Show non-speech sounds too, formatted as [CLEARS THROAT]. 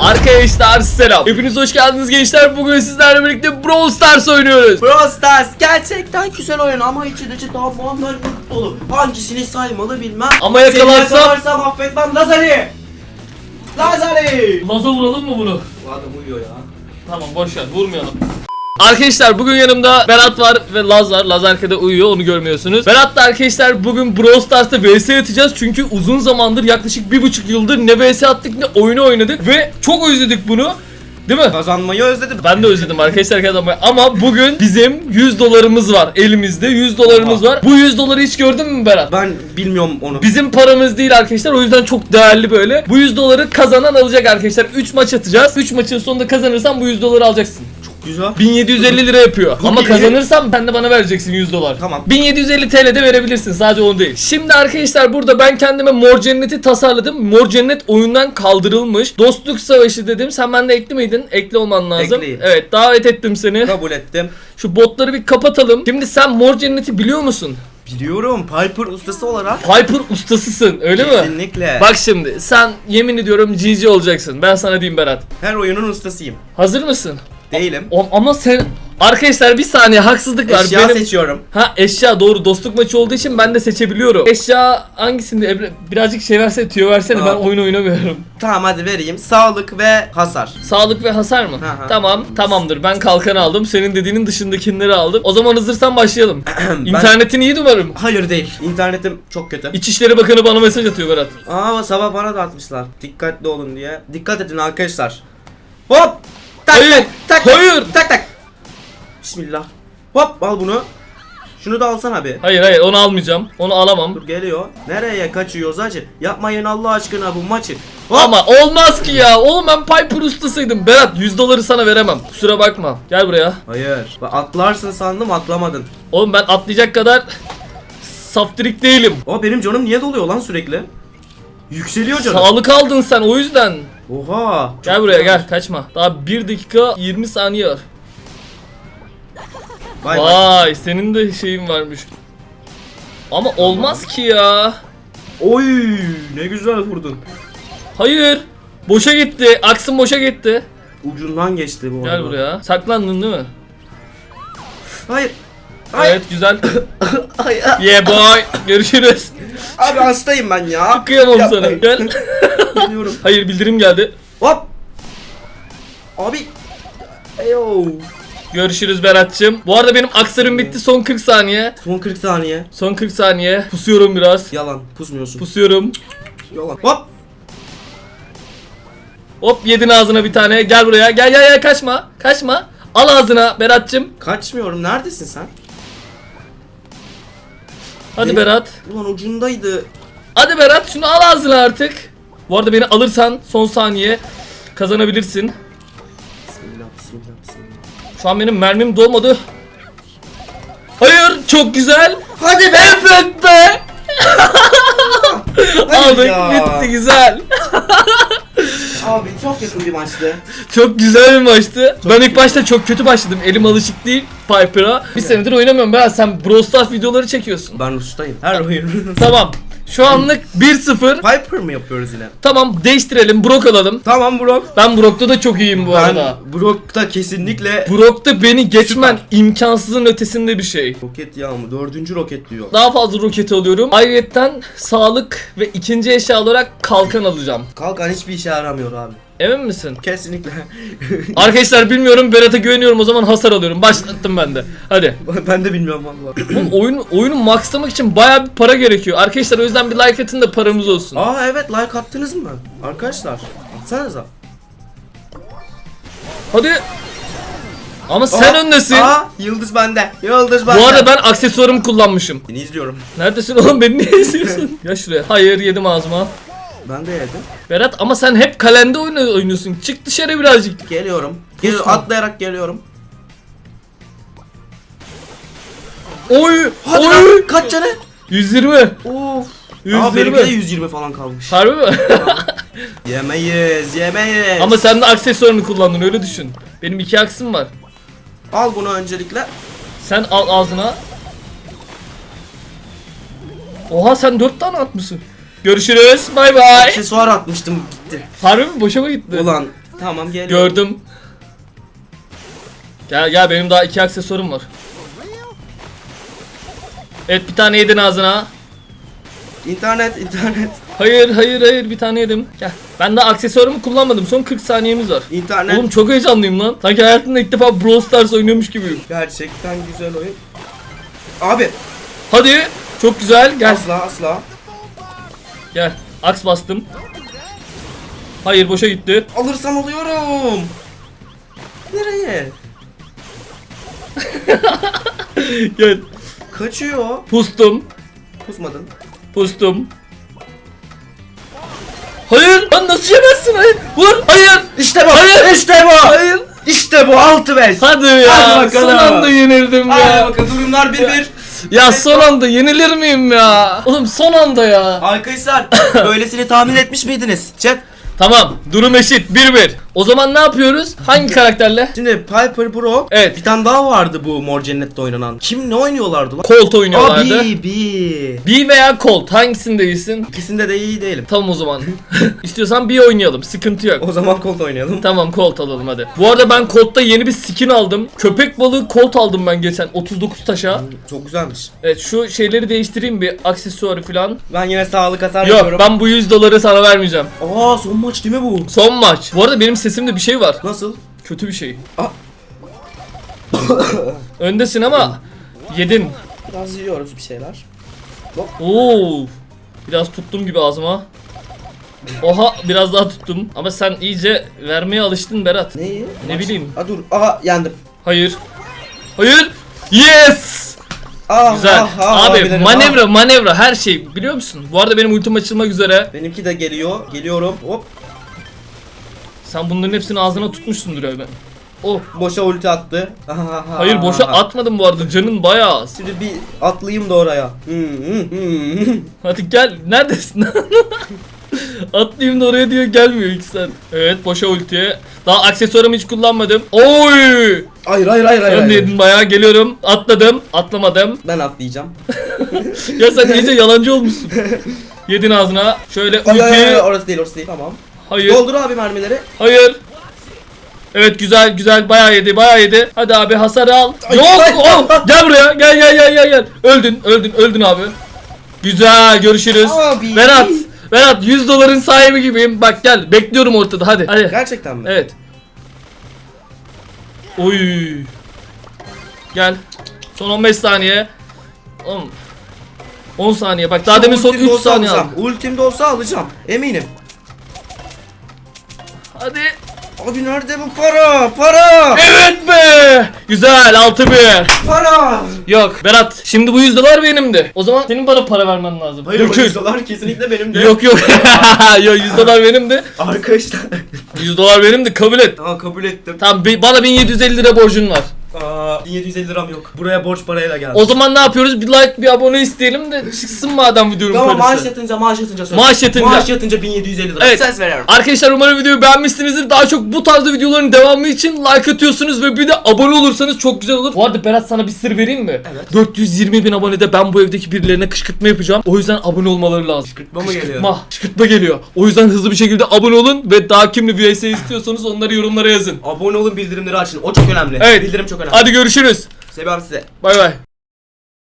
Arkadaşlar selam. Hepiniz hoş geldiniz gençler. Bugün sizlerle birlikte Brawl Stars oynuyoruz. Brawl Stars gerçekten güzel oyun ama içi dışı tamamlar dolu. Hangisini saymalı bilmem. Ama Seni yakalarsam- yakalarsam affetmem Lazari. Lazari. Laza vuralım mı bunu? Bu adam uyuyor ya. Tamam boş ver vurmayalım. Arkadaşlar bugün yanımda Berat var ve Laz var. Laz arkada uyuyor onu görmüyorsunuz. Berat da arkadaşlar bugün Brawl Stars'ta vs atacağız. Çünkü uzun zamandır yaklaşık bir buçuk yıldır ne vs attık ne oyunu oynadık. Ve çok özledik bunu. Değil mi? Kazanmayı özledim. Ben de özledim arkadaşlar kazanmayı. Ama bugün bizim 100 dolarımız var elimizde. 100 dolarımız var. Bu 100 doları hiç gördün mü Berat? Ben bilmiyorum onu. Bizim paramız değil arkadaşlar. O yüzden çok değerli böyle. Bu 100 doları kazanan alacak arkadaşlar. 3 maç atacağız. 3 maçın sonunda kazanırsan bu 100 doları alacaksın. Güzel. 1750 lira yapıyor. Ama iyi. kazanırsam sen de bana vereceksin 100 dolar. Tamam. 1750 TL de verebilirsin sadece onu değil. Şimdi arkadaşlar burada ben kendime Mor Cennet'i tasarladım. Mor Cennet oyundan kaldırılmış. Dostluk Savaşı dedim. Sen bende ekli miydin? Ekli olman lazım. Ekliyim. Evet davet ettim seni. Kabul ettim. Şu botları bir kapatalım. Şimdi sen Mor Cennet'i biliyor musun? Biliyorum Piper ustası olarak. Piper ustasısın öyle mi? Kesinlikle. Bak şimdi sen yemin ediyorum GG olacaksın. Ben sana diyeyim Berat. Her oyunun ustasıyım. Hazır mısın? Değilim. O- ama sen arkadaşlar bir saniye haksızlık var. Eşya Benim seçiyorum. ha eşya doğru dostluk maçı olduğu için ben de seçebiliyorum. Eşya hangisinde Emre birazcık şey versene tüyo versene ben Aa. oyun oynamıyorum. Tamam hadi vereyim. Sağlık ve hasar. Sağlık ve hasar mı? Hı. Tamam tamamdır ben kalkan aldım. Senin dediğinin dışındakileri aldım. O zaman hazırsan başlayalım. [CLEARS THROAT] Ben- İnternetin iyi umarım. Hayır değil. İnternetim çok kötü. İçişleri Bakanı bana mesaj atıyor Berat. Aa sabah bana da atmışlar. Dikkatli olun diye. Dikkat edin arkadaşlar. Hop! Tak Hayır, tak hayır. tak tak. Bismillah. Hop al bunu. Şunu da alsana bir. Hayır hayır onu almayacağım. Onu alamam. Dur geliyor. Nereye kaçıyoruz hacı? Yapmayın Allah aşkına bu maçı. Hop! Ama olmaz ki ya. Oğlum ben Piper ustasıydım. Berat 100 doları sana veremem. Kusura bakma. Gel buraya. Hayır. Atlarsın sandım atlamadın. Oğlum ben atlayacak kadar saftirik değilim. Aa benim canım niye doluyor lan sürekli? Yükseliyor canım. Sağlık aldın sen o yüzden. Oha. Gel buraya gel kaçma. Daha 1 dakika 20 saniye var. Vay vay. Vay senin de şeyin varmış. Ama olmaz ki ya. Oy ne güzel vurdun. Hayır. Boşa gitti. Aksın boşa gitti. Ucundan geçti bu Gel arada. buraya. Saklandın değil mi? Hayır. Hayır. Evet güzel. [COUGHS] Hayır. yeah boy. Görüşürüz. Abi hastayım ben ya. Kıyamam sana. Yapmayın. Gel. [LAUGHS] Geliyorum. Hayır bildirim geldi. Hop. Abi. Eyo. Görüşürüz Berat'cığım. Bu arada benim aksarım bitti son 40 saniye. Son 40 saniye. Son 40 saniye. Pusuyorum biraz. Yalan. Pusmuyorsun. Pusuyorum. Yalan. Hop. Hop yedin ağzına bir tane. Gel buraya. Gel gel gel kaçma. Kaçma. Al ağzına Berat'cığım. Kaçmıyorum. Neredesin sen? Hadi Ne? Berat. Ulan ucundaydı. Hadi Berat şunu al ağzına artık. Bu arada beni alırsan son saniye kazanabilirsin. Bismillah. Bismillah. Bismillah. Şu an benim mermim dolmadı. Hayır çok güzel. Hadi be. Evet be. [LAUGHS] Hayır Aldık ya. bitti güzel. [LAUGHS] Abi çok yakın bir maçtı. Çok güzel bir maçtı. ben ilk başta çok kötü başladım. Elim alışık değil Piper'a. Bir senedir oynamıyorum ben. Sen Brawl Stars videoları çekiyorsun. Ben ustayım. Her oyun. Tamam. Şu anlık 1-0. Piper mı yapıyoruz yine? Tamam değiştirelim. Brock alalım. Tamam Brock. Ben Brock'ta da çok iyiyim bu ben arada. Brock'ta kesinlikle Brock'ta beni geçmen imkansızın ötesinde bir şey. roket yağmur. Dördüncü roket diyor. Daha fazla roket alıyorum. Ayrıca sağlık ve ikinci eşya olarak kalkan alacağım. Kalkan hiçbir işe yaramıyor abi. Emin misin? Kesinlikle. [LAUGHS] Arkadaşlar bilmiyorum Berat'a güveniyorum o zaman hasar alıyorum. Başlattım ben de. Hadi. ben de bilmiyorum valla. Oğlum oyun, oyunu maxlamak için baya bir para gerekiyor. Arkadaşlar o yüzden bir like atın da paramız olsun. Aa evet like attınız mı? Arkadaşlar. Atsanıza. Hadi. Ama sen Aa, öndesin. Aa yıldız bende. Yıldız bende. Bu arada ben aksesuarımı kullanmışım. Seni izliyorum. Neredesin oğlum beni niye izliyorsun? [LAUGHS] ya şuraya. Hayır yedim ağzıma. Ben de yedim. Berat ama sen hep kalende oynuyorsun. Çık dışarı birazcık. Geliyorum. Pusma. Atlayarak geliyorum. Oy! Hadi oy! lan, kaç canı? 120. Of. 120. Aa benimki de 120 falan kalmış. Harbi mi? [LAUGHS] yemeyiz, yemeyiz. ama sen de aksesuarını kullandın öyle düşün. Benim iki aksım var. Al bunu öncelikle. Sen al ağzına. Oha sen dört tane atmışsın. Görüşürüz. Bay bay. Aksesuar atmıştım gitti. Harbi mi? Boşa mı gitti? Ulan Tamam gel. Gördüm. Gel gel benim daha iki aksesuarım var. Evet bir tane yedin ağzına. İnternet internet. Hayır hayır hayır bir tane yedim. Gel. Ben daha aksesuarımı kullanmadım. Son 40 saniyemiz var. İnternet. Oğlum çok heyecanlıyım lan. Sanki hayatımda ilk defa Brawl Stars oynuyormuş gibiyim. Gerçekten güzel oyun. Abi Hadi. Çok güzel. Gel. asla asla. Gel. Aks bastım. Hayır boşa gitti. Alırsam alıyorum. Nereye? [LAUGHS] Gel. Kaçıyor. Pustum. Pusmadın. Pustum. Hayır. Lan nasıl yemezsin? Hayır. Vur. Hayır. İşte bu. Hayır. İşte bu. Hayır. İşte bu 6-5. Hadi ya. Hadi bakalım. son anda yenildim Hadi ya. bakın durumlar 1-1. Ya son anda yenilir miyim ya? Oğlum son anda ya. Arkadaşlar böylesini tahmin etmiş miydiniz? Chat. Tamam. Durum eşit. 1-1. O zaman ne yapıyoruz? Hangi karakterle? Şimdi Piper Pro. Evet. Bir tane daha vardı bu Mor Cennet'te oynanan. Kim ne oynuyorlardı lan? Colt oynuyorlardı. Abi bi. B veya Colt hangisinde iyisin? İkisinde de iyi değilim. Tamam o zaman. [LAUGHS] İstiyorsan bir oynayalım. Sıkıntı yok. O zaman Colt oynayalım. Tamam Colt alalım hadi. Bu arada ben Colt'ta yeni bir skin aldım. Köpek balığı Colt aldım ben geçen 39 taşa. Çok güzelmiş. Evet şu şeyleri değiştireyim bir aksesuarı falan. Ben yine sağlık hasar Yok yapıyorum. ben bu 100 doları sana vermeyeceğim. Aa son maç değil mi bu? Son maç. Bu arada benim sesimde bir şey var. Nasıl? Kötü bir şey. Aa. [COUGHS] Öndesin ama yedin. Biraz yiyoruz bir şeyler. Oo. Biraz tuttum gibi ağzıma. Oha biraz daha tuttum. Ama sen iyice vermeye alıştın Berat. Neyi? Ne bileyim. Aa dur. Aha yendim. Hayır. Hayır. Yes. Aa, Güzel. ah, ah, Abi alabilirim, manevra ah. manevra her şey biliyor musun? Bu arada benim ultim açılmak üzere. Benimki de geliyor. Geliyorum. Hop. Sen bunların hepsini ağzına tutmuşsundur ben. Oh. Boşa ulti attı. [LAUGHS] Hayır boşa atmadım bu arada. Canın bayağı az. Şimdi bir atlayayım da oraya. Hadi gel. Neredesin? [LAUGHS] Atlayayım da oraya diyor gelmiyor ilk sen. Evet boşa ultiye. Daha aksesuarımı hiç kullanmadım. Oy! Hayır hayır hayır hayır. Sen hayır. yedin bayağı geliyorum. Atladım. Atlamadım. [LAUGHS] Ben atlayacağım. Ya sen iyice yalancı olmuşsun. Yedin ağzına. Şöyle ulti. orası değil orası değil. Tamam. Hayır. Doldur abi mermileri. Hayır. Evet güzel güzel bayağı yedi bayağı yedi. Hadi abi hasar al. Ay, Yok ay, oh, ay. gel buraya gel gel gel gel gel. Öldün öldün öldün abi. Güzel görüşürüz. Abi. Berat Berat 100 doların sahibi gibiyim. Bak gel bekliyorum ortada hadi. Hadi. Gerçekten mi? Evet. Oy. Gel. Son 15 saniye. Oğlum. 10 saniye bak daha Şu demin son ultimde 3 olsa saniye alacağım. aldım. Ultimde olsa alacağım. Eminim. Hadi. Abi nerede bu para? Para! Evet be. Güzel 6-1. Para! Yok Berat şimdi bu 100 dolar benimdi. O zaman senin bana para vermen lazım. Hayır Dökül. 100 dolar kesinlikle benim de. Yok yok. [LAUGHS] yok 100 dolar benimdi. Arkadaşlar. 100 dolar benimdi kabul et. tamam kabul ettim. Tamam bi- bana 1750 lira borcun var. Aa, 1750 liram yok. Buraya borç parayla geldim. O zaman ne yapıyoruz? Bir like bir abone isteyelim de çıksın madem videonun Tamam parası. maaş yatınca maaş yatınca söyle. Maaş yatınca. Maaş yatınca 1750 lira. Evet. Ses veriyorum. Arkadaşlar umarım videoyu beğenmişsinizdir. Daha çok bu tarzda videoların devamı için like atıyorsunuz ve bir de abone olursanız çok güzel olur. Bu arada Berat sana bir sır vereyim mi? Evet. 420 bin abonede ben bu evdeki birilerine kışkırtma yapacağım. O yüzden abone olmaları lazım. Kışkırtma mı geliyor? Kışkırtma, kışkırtma geliyor. O yüzden hızlı bir şekilde abone olun ve daha kimli VS istiyorsanız onları yorumlara yazın. Abone olun bildirimleri açın. O çok önemli. Evet. Bildirim çok önemli. Hadi görüşürüz. Seviyorum size. Bay bay.